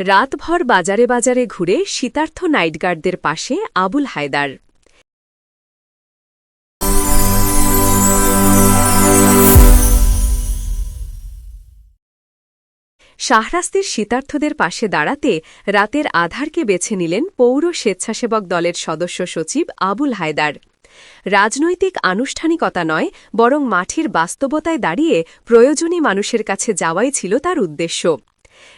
রাতভর বাজারে বাজারে ঘুরে শীতার্থ নাইটগার্ডদের পাশে আবুল হায়দার। শাহরাস্তির শীতার্থদের পাশে দাঁড়াতে রাতের আধারকে বেছে নিলেন পৌর স্বেচ্ছাসেবক দলের সদস্য সচিব আবুল হায়দার। রাজনৈতিক আনুষ্ঠানিকতা নয়, বরং মাঠের বাস্তবতায় দাঁড়িয়ে প্রয়োজনী মানুষের কাছে যাওয়াই ছিল তার উদ্দেশ্য।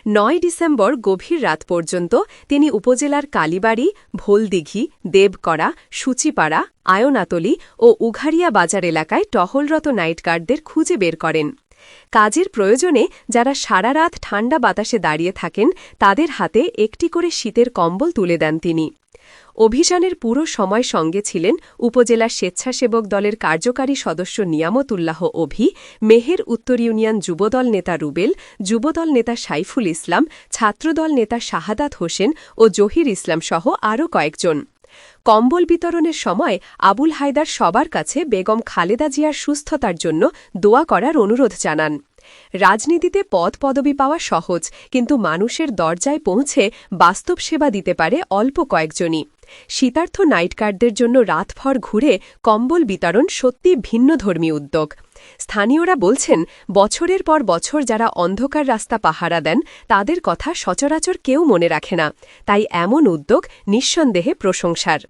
নয় ডিসেম্বর গভীর রাত পর্যন্ত তিনি উপজেলার কালীবাড়ি, ভোলদিঘি দেবকড়া সূচিপাড়া, আয়নাতলি ও উঘারিয়া বাজার এলাকায় টহলরত নাইটগার্ডদের খুঁজে বের করেন। কাজের প্রয়োজনে যারা সারা রাত ঠান্ডা বাতাসে দাঁড়িয়ে থাকেন, তাদের হাতে একটি করে শীতের কম্বল তুলে দেন তিনি। অভিযানের পুরো সময় সঙ্গে ছিলেন উপজেলা স্বেচ্ছাসেবক দলের কার্যকারী সদস্য নিয়ামতুল্লাহ অভি, মেহের উত্তর ইউনিয়ন যুবদল নেতা রুবেল, যুবদল নেতা সাইফুল ইসলাম, ছাত্রদল নেতা শাহাদাত হোসেন ও জহির ইসলাম সহ আরও কয়েকজন। কম্বল বিতরণের সময় আবুল হায়দার সবার কাছে বেগম খালেদা জিয়ার সুস্থতার জন্য দোয়া করার অনুরোধ জানান। রাজনীতিতে পদ পদবি পাওয়া সহজ, কিন্তু মানুষের দরজায় পৌঁছে বাস্তব সেবা দিতে পারে অল্প কয়েকজনই। শীতার্থ নাইটকারদের জন্য রাতভর ঘুরে কম্বল বিতরণ সত্যি ভিন্নধর্মী উদ্যোগ। স্থানীয়রা বলছেন, বছরের পর বছর যারা অন্ধকার রাস্তা পাহারা দেন, তাদের কথা সচরাচর কেউ মনে রাখে না। তাই এমন উদ্যোগ নিঃসন্দেহে প্রশংসার।